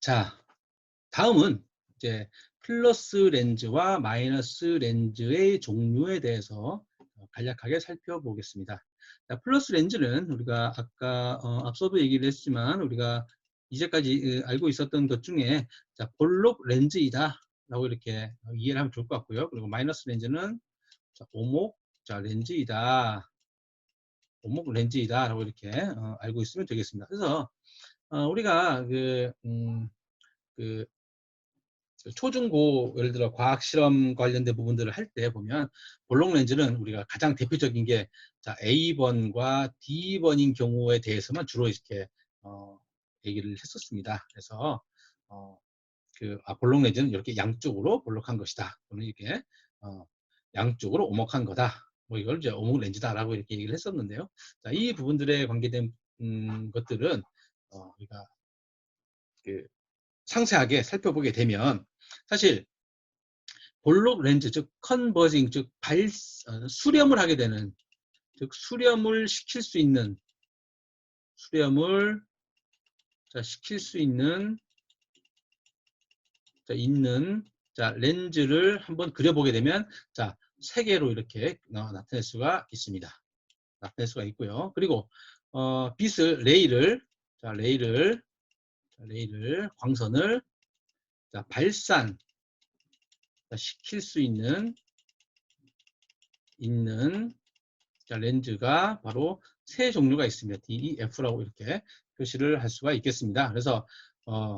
자, 다음은 이제 플러스 렌즈와 마이너스 렌즈의 종류에 대해서 간략하게 살펴보겠습니다. 자, 플러스 렌즈는 우리가 아까 어, 앞서도 얘기를 했지만 우리가 이제까지 알고 있었던 것 중에 자, 볼록 렌즈이다 라고 이렇게 이해를 하면 좋을 것 같고요. 그리고 마이너스 렌즈는 자, 오목 자, 렌즈이다. 오목 렌즈이다 라고 이렇게 어, 알고 있으면 되겠습니다. 그래서 어, 우리가 그, 음, 그 초중고 예를 들어 과학 실험 관련된 부분들을 할 때 보면 볼록 렌즈는 우리가 가장 대표적인 게 자, A번과 D번인 경우에 대해서만 주로 이렇게 어, 얘기를 했었습니다. 그래서 어, 그 아, 볼록 렌즈는 이렇게 양쪽으로 볼록한 것이다. 또는 이렇게 어, 양쪽으로 오목한 거다. 뭐 이걸 이제 오목 렌즈다라고 이렇게 얘기를 했었는데요. 자, 이 부분들에 관계된 음, 것들은 어, 우리가 그 상세하게 살펴보게 되면 사실 볼록 렌즈 즉 컨버징 즉 발, 어, 수렴을 하게 되는 즉 수렴을 시킬 수 있는 수렴을 자, 시킬 수 있는 자, 있는 자, 렌즈를 한번 그려보게 되면 자, 세 개로 이렇게 나타낼 수가 있습니다. 나타낼 수가 있고요. 그리고 어, 빛을 레이를 자, 레이를 자, 레이를 광선을 자, 발산 자, 시킬 수 있는 있는 자, 렌즈가 바로 세 종류가 있습니다. D, E, F라고 이렇게 표시를 할 수가 있겠습니다. 그래서 어,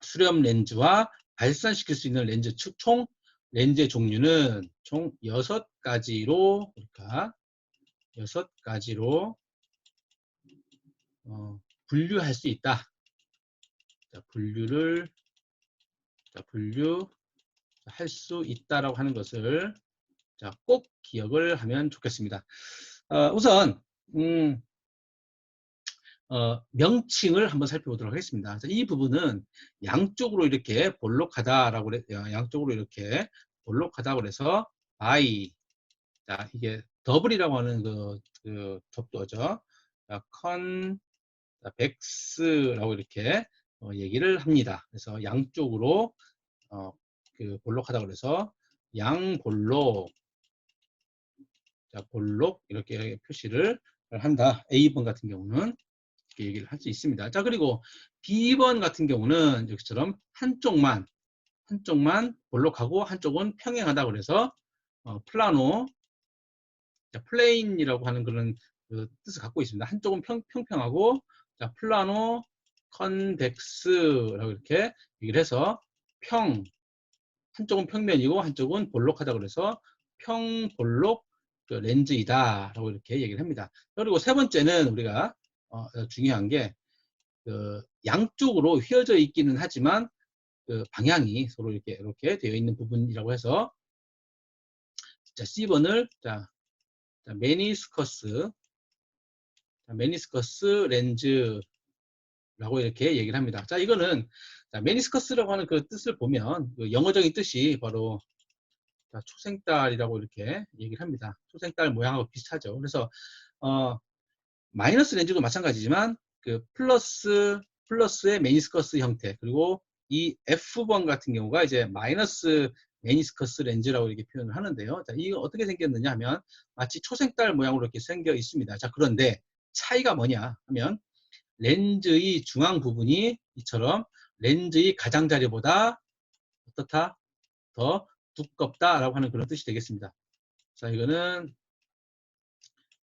수렴 렌즈와 발산시킬 수 있는 렌즈 총 렌즈의 종류는 총 여섯 가지로 그러니까 여섯 가지로 어, 분류할 수 있다. 자, 분류를 자, 분류 할 수 있다라고 하는 것을 자, 꼭 기억을 하면 좋겠습니다. 어, 우선 음, 어, 명칭을 한번 살펴보도록 하겠습니다. 이 부분은 양쪽으로 이렇게 볼록하다라고 그래, 어, 양쪽으로 이렇게 볼록하다고 그래서 by 자 이게 더블이라고 하는 그, 그 접두어죠. 자, 컨 백스라고 이렇게 어, 얘기를 합니다. 그래서 양쪽으로 어, 그 볼록하다 그래서 양볼록 자 볼록 이렇게 표시를 한다. A번 같은 경우는 이렇게 얘기를 할 수 있습니다. 자 그리고 B번 같은 경우는 여기처럼 한쪽만 한쪽만 볼록하고 한쪽은 평행하다 그래서 어, 플라노 자, 플레인이라고 하는 그런 그 뜻을 갖고 있습니다. 한쪽은 평, 평평하고 자, 플라노 컨벡스라고 이렇게 얘기를 해서 평 한쪽은 평면이고 한쪽은 볼록하다 그래서 평볼록 그 렌즈이다 라고 이렇게 얘기를 합니다. 그리고 세 번째는 우리가 어, 중요한 게 그 양쪽으로 휘어져 있기는 하지만 그 방향이 서로 이렇게 이렇게 되어 있는 부분이라고 해서 자 C번을 자, 자 메니스커스 자, 메니스커스 렌즈 라고 이렇게 얘기를 합니다. 자, 이거는 자, 메니스커스라고 하는 그 뜻을 보면 그 영어적인 뜻이 바로 자, 초생딸이라고 이렇게 얘기를 합니다. 초생딸 모양하고 비슷하죠. 그래서 어, 마이너스 렌즈도 마찬가지지만 그 플러스 플러스의 메니스커스 형태 그리고 이 F번 같은 경우가 이제 마이너스 메니스커스 렌즈라고 이렇게 표현을 하는데요. 자, 이거 어떻게 생겼느냐 하면 마치 초생딸 모양으로 이렇게 생겨 있습니다. 자, 그런데 차이가 뭐냐 하면 렌즈의 중앙 부분이 이처럼 렌즈의 가장자리보다 어떻다? 더 두껍다라고 하는 그런 뜻이 되겠습니다. 자, 이거는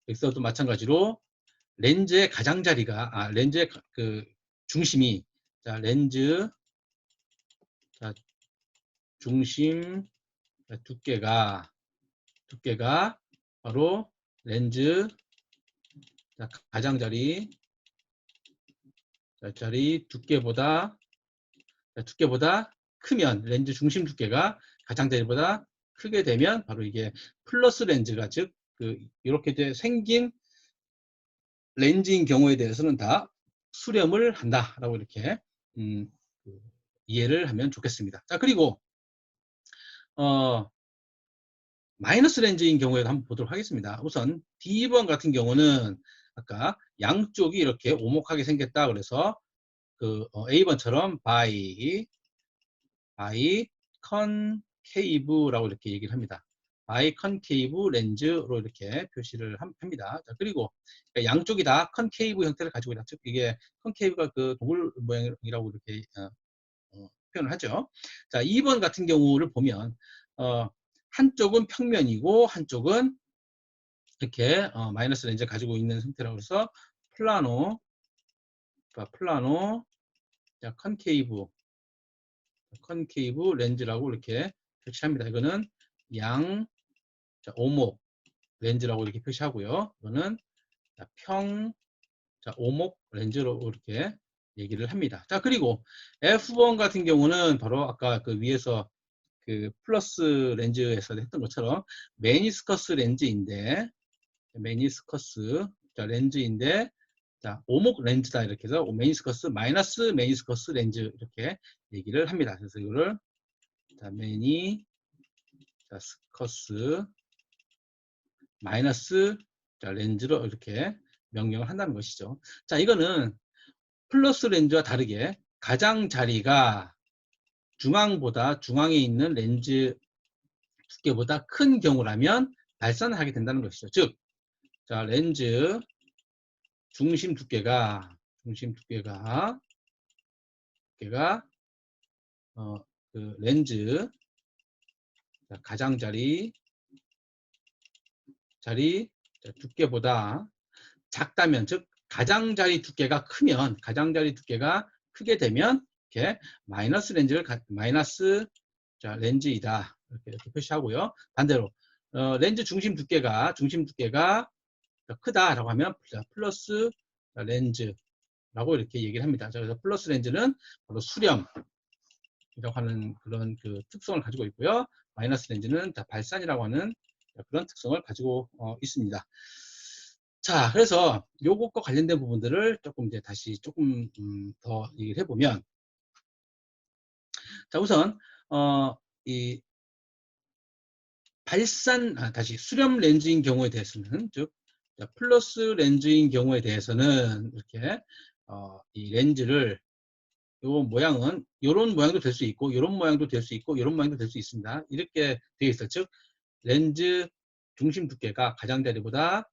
엑셀도 마찬가지로 렌즈의 가장자리가 아 렌즈의 그 중심이 자 렌즈 자 중심 두께가 두께가 바로 렌즈 자, 가장자리 자리 두께보다 두께보다 크면 렌즈 중심 두께가 가장자리보다 크게 되면 바로 이게 플러스 렌즈가 즉 그 이렇게 생긴 렌즈인 경우에 대해서는 다 수렴을 한다라고 이렇게 음, 그 이해를 하면 좋겠습니다. 자 그리고 어, 마이너스 렌즈인 경우에도 한번 보도록 하겠습니다. 우선 D번 같은 경우는 아까 양쪽이 이렇게 오목하게 생겼다 그래서 그 어, A번처럼 by by concave라고 이렇게 얘기를 합니다. by concave 렌즈로 이렇게 표시를 함- 합니다. 자, 그리고 양쪽이 다 concave 형태를 가지고 있다. 즉 이게 concave가 그 동굴 모양이라고 이렇게 어, 어, 표현을 하죠. 자, 2번 같은 경우를 보면 어, 한쪽은 평면이고 한쪽은 이렇게 어, 마이너스 렌즈 가지고 있는 상태라고 해서 플라노 자, 플라노 자, 컨케이브 컨케이브 렌즈라고 이렇게 표시합니다. 이거는 양 자, 오목 렌즈라고 이렇게 표시하고요. 이거는 자, 평 자, 오목 렌즈로 이렇게 얘기를 합니다. 자, 그리고 F1 같은 경우는 바로 아까 그 위에서 그 플러스 렌즈에서 했던 것처럼 메니스커스 렌즈인데 메니스커스 자, 렌즈인데 자, 오목 렌즈다 이렇게 해서 메니스커스 마이너스 메니스커스 렌즈 이렇게 얘기를 합니다. 그래서 이거를 자, 메니 자, 스커스 마이너스 자, 렌즈로 이렇게 명령을 한다는 것이죠. 자, 이거는 플러스 렌즈와 다르게 가장 자리가 중앙보다 중앙에 있는 렌즈 두께보다 큰 경우라면 발산을 하게 된다는 것이죠. 즉, 자, 렌즈 중심 두께가 중심 두께가 두께가 어, 그 렌즈 자, 가장자리 자리 자, 두께보다 작다면 즉 가장자리 두께가 크면 가장자리 두께가 크게 되면 이렇게 마이너스 렌즈를 가- 마이너스 자, 렌즈이다. 이렇게, 이렇게 표시하고요. 반대로 어, 렌즈 중심 두께가 중심 두께가 크다라고 하면 자, 플러스 자, 렌즈라고 이렇게 얘기를 합니다. 자, 그래서 플러스 렌즈는 바로 수렴이라고 하는 그런 그 특성을 가지고 있고요. 마이너스 렌즈는 다 발산이라고 하는 그런 특성을 가지고 어, 있습니다. 자, 그래서 요것과 관련된 부분들을 조금 이제 다시 조금 음, 더 얘기를 해보면, 자 우선 어, 이 발산 아, 다시 수렴 렌즈인 경우에 대해서는 즉 자, 플러스 렌즈인 경우에 대해서는 이렇게 어, 이 렌즈를 요 모양은 요런 모양도 될 수 있고 요런 모양도 될 수 있고 요런 모양도 될 수 있습니다. 이렇게 되어 있어. 즉 렌즈 중심 두께가 가장자리보다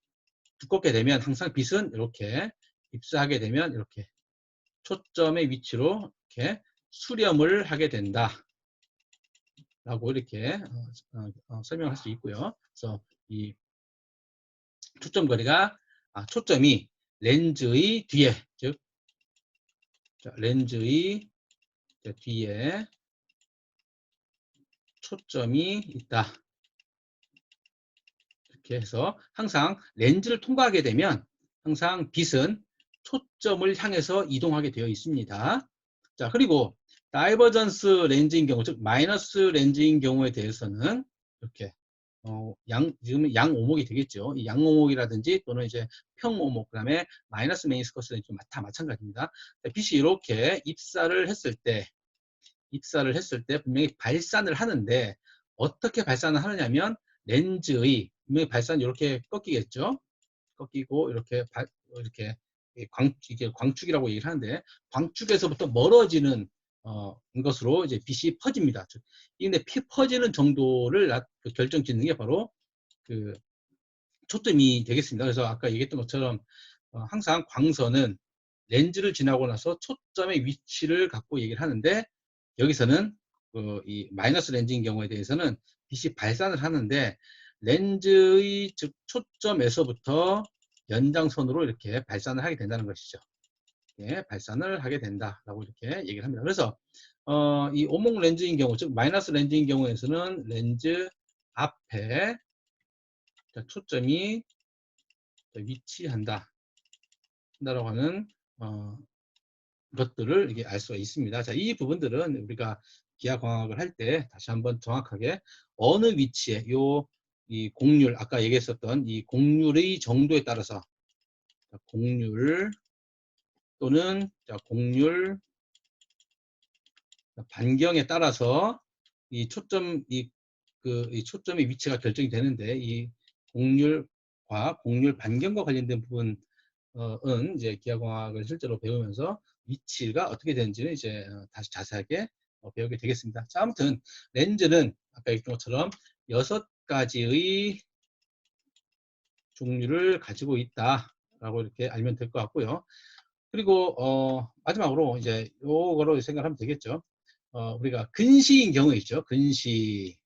두껍게 되면 항상 빛은 이렇게 입사하게 되면 이렇게 초점의 위치로 이렇게 수렴을 하게 된다. 라고 이렇게 어, 어, 어, 설명할 수 있고요. 그래서 이 초점 거리가 아, 초점이 렌즈의 뒤에 즉 자, 렌즈의 자, 뒤에 초점이 있다. 이렇게 해서 항상 렌즈를 통과하게 되면 항상 빛은 초점을 향해서 이동하게 되어 있습니다. 자 그리고 다이버전스 렌즈인 경우 즉 마이너스 렌즈인 경우에 대해서는 이렇게 어, 양 지금 양 오목이 되겠죠. 이 양 오목이라든지 또는 이제 평 오목 그 다음에 마이너스 메인스커스 렌즈 다 마찬가지입니다. 빛이 이렇게 입사를 했을 때 입사를 했을 때 분명히 발산을 하는데 어떻게 발산을 하느냐면 렌즈의 분명히 발산 이렇게 꺾이겠죠. 꺾이고 이렇게 발, 이렇게 광 이게 광축이라고 얘기를 하는데 광축에서부터 멀어지는 어, 것으로 이제 빛이 퍼집니다. 즉, 근데 피 퍼지는 정도를 나, 그 결정 짓는 게 바로 그 초점이 되겠습니다. 그래서 아까 얘기했던 것처럼 어, 항상 광선은 렌즈를 지나고 나서 초점의 위치를 갖고 얘기를 하는데 여기서는 그 이 마이너스 렌즈인 경우에 대해서는 빛이 발산을 하는데 렌즈의 즉 초점에서부터 연장선으로 이렇게 발산을 하게 된다는 것이죠. 예, 발산을 하게 된다라고 이렇게 얘기를 합니다. 그래서 어, 이 오목 렌즈인 경우, 즉 마이너스 렌즈인 경우에서는 렌즈 앞에 자, 초점이 자, 위치한다. 라고 하는 어, 것들을 이게 알 수가 있습니다. 자, 이 부분들은 우리가 기하 광학을 할 때 다시 한번 정확하게 어느 위치에 요 이 공률 아까 얘기했었던 이 공률의 정도에 따라서 자, 공률 또는 자, 공률 반경에 따라서 이 초점 이, 그, 이 초점의 위치가 결정이 되는데 이 공률과 공률 반경과 관련된 부분은 이제 기하공학을 실제로 배우면서 위치가 어떻게 되는지는 이제 어, 다시 자세하게 어, 배우게 되겠습니다. 자, 아무튼 렌즈는 아까 얘기했던 것처럼 여섯 가지의 종류를 가지고 있다라고 이렇게 알면 될 것 같고요. 그리고 어, 마지막으로 이제 요거로 생각하면 되겠죠. 어, 우리가 근시인 경우 있죠. 근시.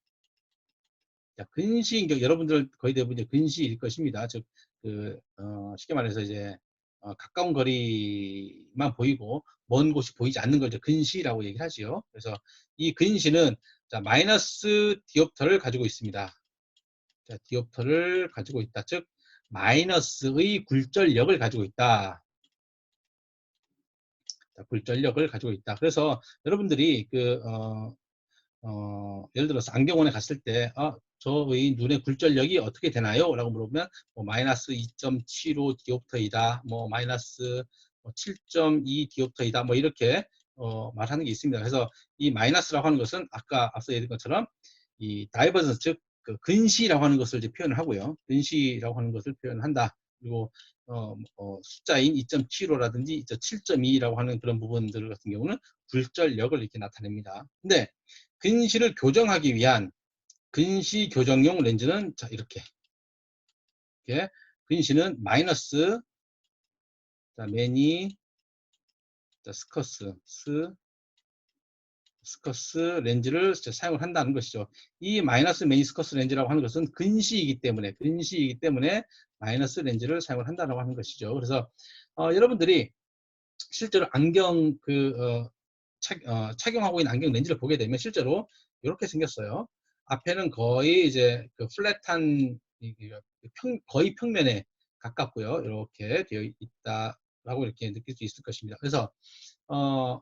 자, 근시인 경우 여러분들 거의 대부분 근시일 것입니다. 즉, 그, 어, 쉽게 말해서 이제 어, 가까운 거리만 보이고 먼 곳이 보이지 않는 걸 이제 근시라고 얘기를 하지요. 그래서 이 근시는 자, 마이너스 디옵터를 가지고 있습니다. 자, 디옵터를 가지고 있다. 즉, 마이너스의 굴절력을 가지고 있다. 자, 굴절력을 가지고 있다. 그래서 여러분들이 그, 어, 어, 예를 들어서 안경원에 갔을 때, 아, 저의 눈의 굴절력이 어떻게 되나요? 라고 물어보면, 뭐, 마이너스 2.75 디옵터이다, 뭐, 마이너스 7.2 디옵터이다, 뭐, 이렇게, 어, 말하는 게 있습니다. 그래서 이 마이너스라고 하는 것은 아까 앞서 얘기한 것처럼 이 다이버전스, 즉, 그 근시라고 하는 것을 이제 표현을 하고요. 근시라고 하는 것을 표현한다. 그리고 어, 어, 숫자인 2.75라든지 7.2라고 하는 그런 부분들 같은 경우는 굴절력을 이렇게 나타냅니다. 근데 근시를 교정하기 위한 근시 교정용 렌즈는 자 이렇게 이렇게 근시는 마이너스 자 매니 자 스커스 스 스커스 렌즈를 사용을 한다는 것이죠. 이 마이너스 매니스커스 렌즈라고 하는 것은 근시이기 때문에 근시이기 때문에 마이너스 렌즈를 사용을 한다고 하는 것이죠. 그래서 어, 여러분들이 실제로 안경 그 어, 착, 어, 착용하고 있는 안경 렌즈를 보게 되면 실제로 이렇게 생겼어요. 앞에는 거의 이제 그 플랫한 평, 거의 평면에 가깝고요. 이렇게 되어 있다라고 이렇게 느낄 수 있을 것입니다. 그래서 어,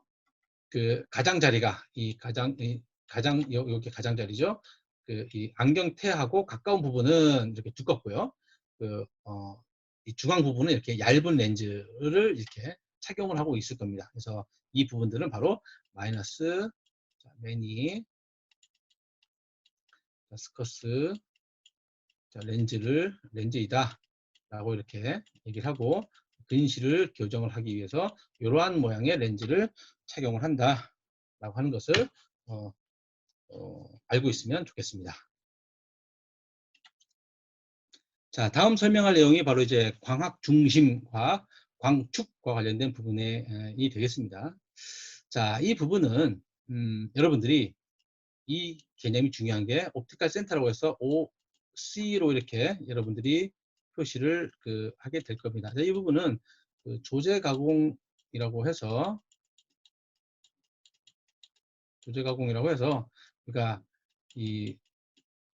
그 가장자리가 이 가장 이 가장 여기 가장자리죠. 그 이 안경테하고 가까운 부분은 이렇게 두껍고요. 그 어, 이 중앙 부분은 이렇게 얇은 렌즈를 이렇게 착용을 하고 있을 겁니다. 그래서 이 부분들은 바로 마이너스 자, 매니 자, 스커스 자, 렌즈를 렌즈이다 라고 이렇게 얘기를 하고 근시를 교정을 하기 위해서 이러한 모양의 렌즈를 착용을 한다 라고 하는 것을 어, 어, 알고 있으면 좋겠습니다. 자, 다음 설명할 내용이 바로 이제 광학 중심 과학, 광축과 관련된 부분이 되겠습니다. 자, 이 부분은 음, 여러분들이 이 개념이 중요한 게 옵티컬 센터라고 해서 OC로 이렇게 여러분들이 표시를 그 하게 될 겁니다. 이 부분은 그 조제 가공이라고 해서 조제 가공이라고 해서 그러니까 이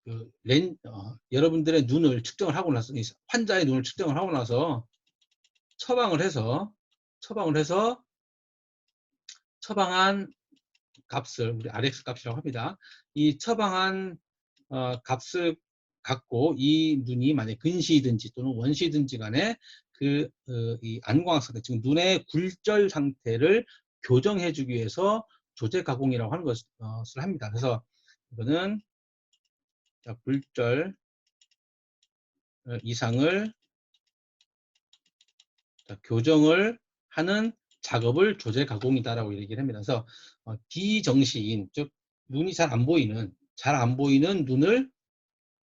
그 렌, 어, 여러분들의 눈을 측정을 하고 나서 환자의 눈을 측정을 하고 나서 처방을 해서 처방을 해서 처방한 값을 우리 RX 값이라고 합니다. 이 처방한 어, 값을 갖고 이 눈이 만약 근시든지 또는 원시든지 간에 그, 어, 이 안광학 상태, 지금 눈의 굴절 상태를 교정해 주기 위해서 조제 가공이라고 하는 것을 합니다. 그래서 이거는 자, 굴절 어, 이상을 자, 교정을 하는 작업을 조제 가공이다라고 얘기를 합니다. 그래서 어, 비정시인, 즉 눈이 잘 안 보이는, 잘 안 보이는 눈을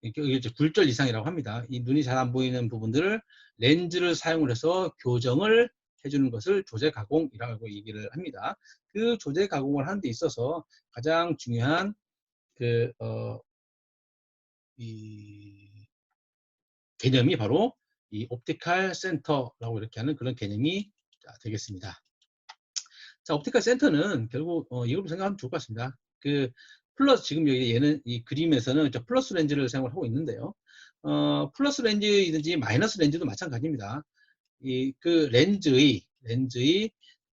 이게 굴절 이상이라고 합니다. 이 눈이 잘 안 보이는 부분들을 렌즈를 사용을 해서 교정을 해주는 것을 조제 가공이라고 얘기를 합니다. 그 조제 가공을 하는 데 있어서 가장 중요한 그, 어, 이 개념이 바로 이 옵티칼 센터라고 이렇게 하는 그런 개념이 되겠습니다. 자, 옵티칼 센터는 결국 어, 이걸로 생각하면 좋을 것 같습니다. 그 플러스 지금 여기 얘는 이 그림에서는 플러스 렌즈를 사용을 하고 있는데요. 어, 플러스 렌즈이든지 마이너스 렌즈도 마찬가지입니다. 이 그 렌즈의 렌즈의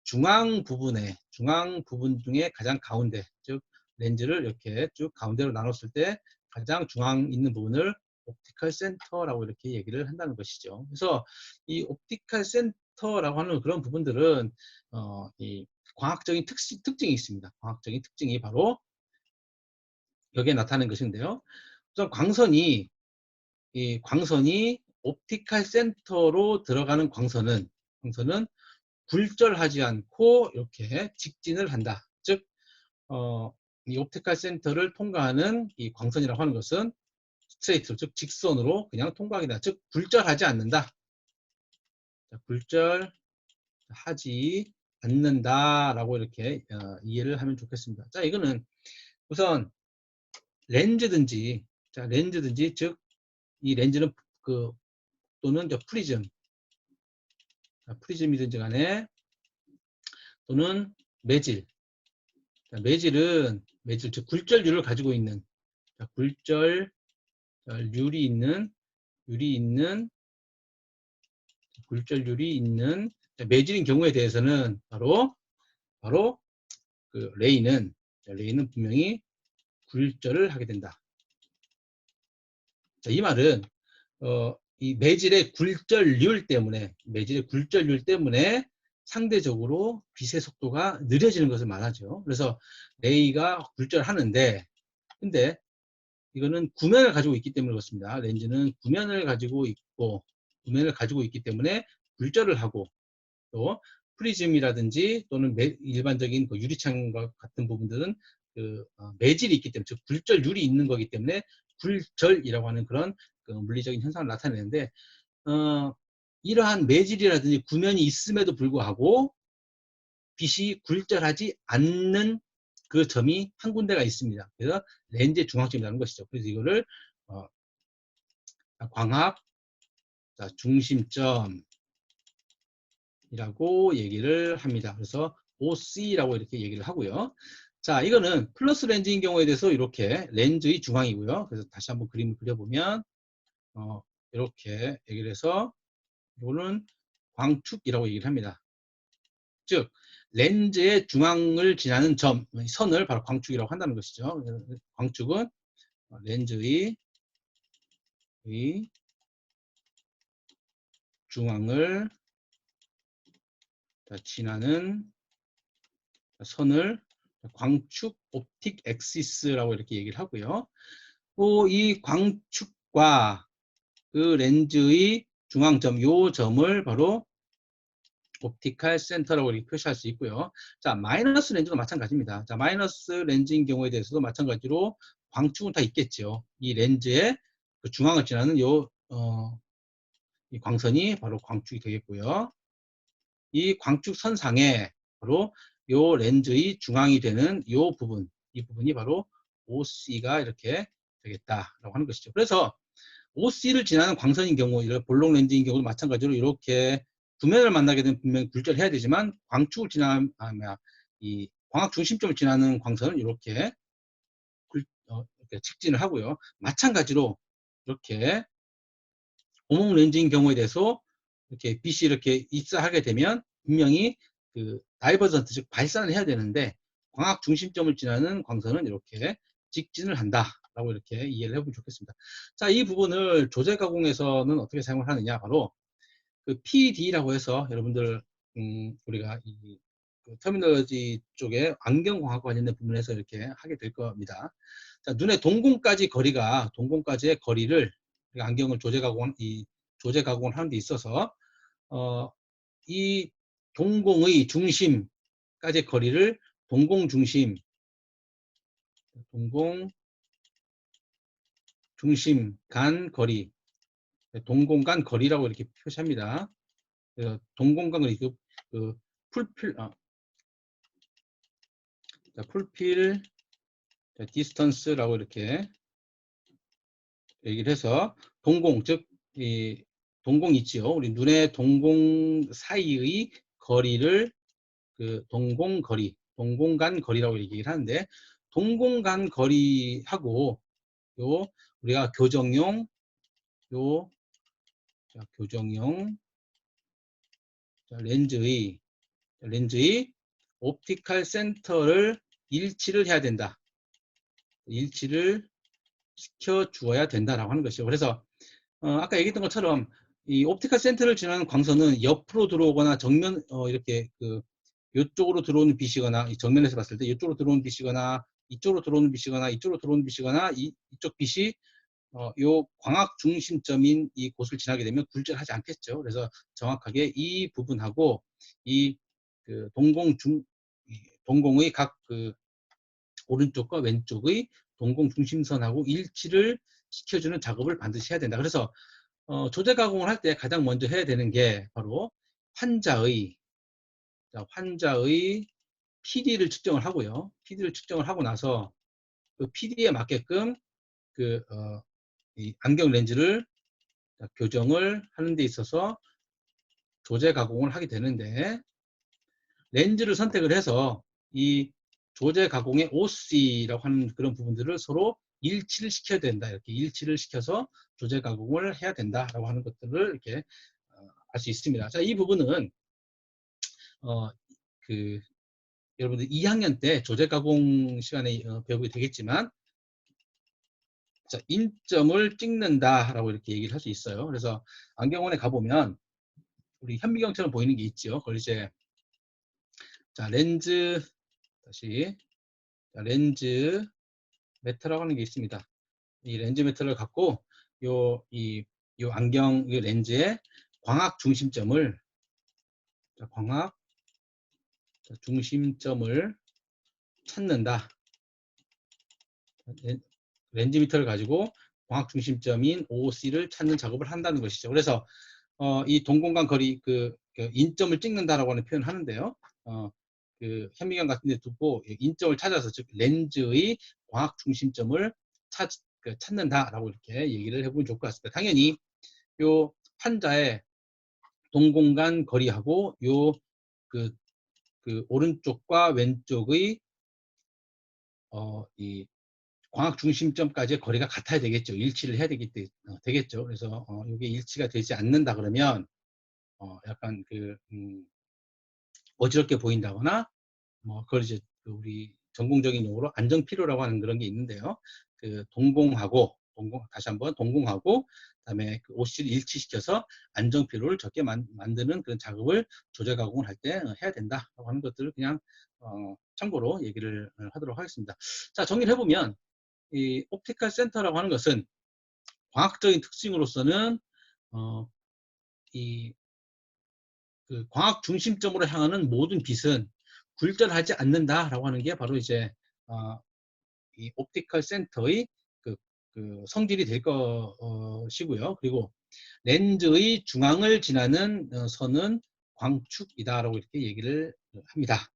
중앙 부분에 중앙 부분 중에 가장 가운데 즉 렌즈를 이렇게 쭉 가운데로 나눴을 때 가장 중앙 있는 부분을 옵티컬 센터라고 이렇게 얘기를 한다는 것이죠. 그래서 이 옵티컬 센터라고 하는 그런 부분들은 어, 이 광학적인 특, 특징이 있습니다. 광학적인 특징이 바로 여기에 나타나는 것인데요. 우선 광선이 이 광선이 옵티컬 센터로 들어가는 광선은 광선은 굴절하지 않고 이렇게 직진을 한다. 즉, 어, 이 옵티컬 센터를 통과하는 이 광선이라고 하는 것은 스트레이트, 즉 직선으로 그냥 통과하기다. 즉, 굴절하지 않는다. 자, 굴절하지 않는다라고 이렇게 어, 이해를 하면 좋겠습니다. 자, 이거는 우선 렌즈든지, 자, 렌즈든지, 즉, 이 렌즈는 그 또는 저 프리즘, 자, 프리즘이든지 간에 또는 매질. 자, 매질은 매질 즉 굴절률을 가지고 있는 자, 굴절률이 있는 율이 있는 굴절률이 있는 자, 매질인 경우에 대해서는 바로 바로 그 레이는 자, 레이는 분명히 굴절을 하게 된다. 자, 이 말은 어, 이 매질의 굴절률 때문에 매질의 굴절률 때문에 상대적으로 빛의 속도가 느려지는 것을 말하죠. 그래서 레이가 굴절하는데 근데 이거는 구면을 가지고 있기 때문에 그렇습니다. 렌즈는 구면을 가지고 있고 구면을 가지고 있기 때문에 굴절을 하고 또 프리즘이라든지 또는 매, 일반적인 그 유리창과 같은 부분들은 그 어, 매질이 있기 때문에 즉 굴절률이 있는 거기 때문에 굴절이라고 하는 그런 그 물리적인 현상을 나타내는데 어, 이러한 매질이라든지 구면이 있음에도 불구하고 빛이 굴절하지 않는 그 점이 한 군데가 있습니다. 그래서 렌즈의 중앙점이라는 것이죠. 그래서 이거를 어, 광학 자, 중심점이라고 얘기를 합니다. 그래서 OC라고 이렇게 얘기를 하고요. 자, 이거는 플러스 렌즈인 경우에 대해서 이렇게 렌즈의 중앙이고요. 그래서 다시 한번 그림을 그려보면 어, 이렇게 얘기를 해서 이거는 광축이라고 얘기를 합니다. 즉 렌즈의 중앙을 지나는 점, 선을 바로 광축이라고 한다는 것이죠. 광축은 렌즈의 중앙을 지나는 선을 광축 옵틱 엑시스라고 이렇게 얘기를 하고요. 이 광축과 그 렌즈의 중앙점, 요 점을 바로 옵티컬 센터라고 이렇게 표시할 수 있고요. 자, 마이너스 렌즈도 마찬가지입니다. 자, 마이너스 렌즈인 경우에 대해서도 마찬가지로 광축은 다 있겠죠. 이 렌즈의 그 중앙을 지나는 요, 어, 이 광선이 바로 광축이 되겠고요. 이 광축 선상에 바로 요 렌즈의 중앙이 되는 요 부분, 이 부분이 바로 OC가 이렇게 되겠다라고 하는 것이죠. 그래서 OC를 지나는 광선인 경우, 이런 볼록 렌즈인 경우도 마찬가지로 이렇게 구면을 만나게 되면 분명히 굴절해야 되지만 광축을 지나면 아, 이 광학 중심점을 지나는 광선은 이렇게 굴, 어, 이렇게 직진을 하고요. 마찬가지로 이렇게 오목 렌즈인 경우에 대해서 이렇게 빛이 이렇게 입사하게 되면 분명히 그 다이버전트 즉 발산을 해야 되는데 광학 중심점을 지나는 광선은 이렇게 직진을 한다 라고 이렇게 이해를 해보면 좋겠습니다. 자, 이 부분을 조제 가공에서는 어떻게 사용을 하느냐 바로 그 PD라고 해서 여러분들 음, 우리가 이 그 터미널로지 쪽에 안경광학과 관련된 부분에서 이렇게 하게 될 겁니다. 자, 눈의 동공까지 거리가 동공까지의 거리를 안경을 조제 가공 이 조제 가공을 하는 데 있어서 어, 이 동공의 중심까지의 거리를 동공 중심 동공 중심 간 거리 동공 간 거리라고 이렇게 표시합니다. 동공 간 거리 그, 그 풀필 아, 자, 풀필 자, 디스턴스라고 이렇게 얘기를 해서 동공 즉 이 동공 있지요. 우리 눈의 동공 사이의 거리를 그 동공 거리, 동공 간 거리라고 얘기를 하는데 동공 간 거리하고 요 우리가 교정용 요 자, 교정용 자, 렌즈의 렌즈의 옵티컬 센터를 일치를 해야 된다. 일치를 시켜 주어야 된다라고 하는 것이죠. 그래서 어, 아까 얘기했던 것처럼 이 옵티컬 센터를 지나는 광선은 옆으로 들어오거나 정면 어, 이렇게 그 이쪽으로 들어오는 빛이거나 정면에서 봤을 때 이쪽으로 들어오는 빛이거나 이쪽으로 들어오는 빛이거나 이쪽으로 들어오는 빛이거나 이, 이쪽 빛이 어, 요 광학 중심점인 이 곳을 지나게 되면 굴절하지 않겠죠. 그래서 정확하게 이 부분하고 이 그 동공 중이 동공의 각 그 오른쪽과 왼쪽의 동공 중심선하고 일치를 시켜주는 작업을 반드시 해야 된다. 그래서 어, 조제 가공을 할 때 가장 먼저 해야 되는 게 바로 환자의 자, 환자의 PD를 측정을 하고요. PD를 측정을 하고 나서 그 PD에 맞게끔 그 어, 이 안경 렌즈를 교정을 하는 데 있어서 조제 가공을 하게 되는데 렌즈를 선택을 해서 이 조제 가공의 OC라고 하는 그런 부분들을 서로 일치를 시켜야 된다. 이렇게 일치를 시켜서 조제 가공을 해야 된다라고 하는 것들을 이렇게 어, 알수 있습니다. 자, 이 부분은 어, 그 여러분들 2학년 때 조제 가공 시간에 어, 배우게 되겠지만 자, 인점을 찍는다라고 이렇게 얘기를 할 수 있어요. 그래서 안경원에 가보면 우리 현미경처럼 보이는 게 있죠. 그걸 이제 자 렌즈 다시 자, 렌즈 메터라고 하는 게 있습니다. 이 렌즈 메터를 갖고 요 이 요 안경 이 렌즈의 광학 중심점을 자, 광학 자, 중심점을 찾는다. 렌즈 미터를 가지고 광학 중심점인 OC를 찾는 작업을 한다는 것이죠. 그래서 어, 이 동공간 거리 그, 그 인점을 찍는다라고 하는 표현을 하는데요. 어, 그 현미경 같은 데 두고 인점을 찾아서 즉 렌즈의 광학 중심점을 찾, 그 찾는다라고 이렇게 얘기를 해보면 좋을 것 같습니다. 당연히 요 환자의 동공간 거리하고 요그 그 오른쪽과 왼쪽의 어, 이 광학 중심점까지의 거리가 같아야 되겠죠. 일치를 해야 되기 때, 어, 되겠죠. 그래서 어, 이게 일치가 되지 않는다 그러면 어, 약간 그 음, 어지럽게 보인다거나 뭐 그걸 이제 그 우리 전공적인 용어로 안정피로라고 하는 그런 게 있는데요. 그 동공하고 동공 다시 한번 동공하고 그다음에 그 OC를 일치시켜서 안정피로를 적게 만, 드는 그런 작업을 조제 가공을 할 때 해야 된다라고 하는 것들을 그냥 어, 참고로 얘기를 하도록 하겠습니다. 자 정리를 해보면 이 옵티컬 센터라고 하는 것은 광학적인 특징으로서는 어, 이 그 광학 중심점으로 향하는 모든 빛은 굴절하지 않는다라고 하는 게 바로 이제 어, 이 옵티컬 센터의 그, 그 성질이 될 것이고요. 그리고 렌즈의 중앙을 지나는 어, 선은 광축이다라고 이렇게 얘기를 합니다.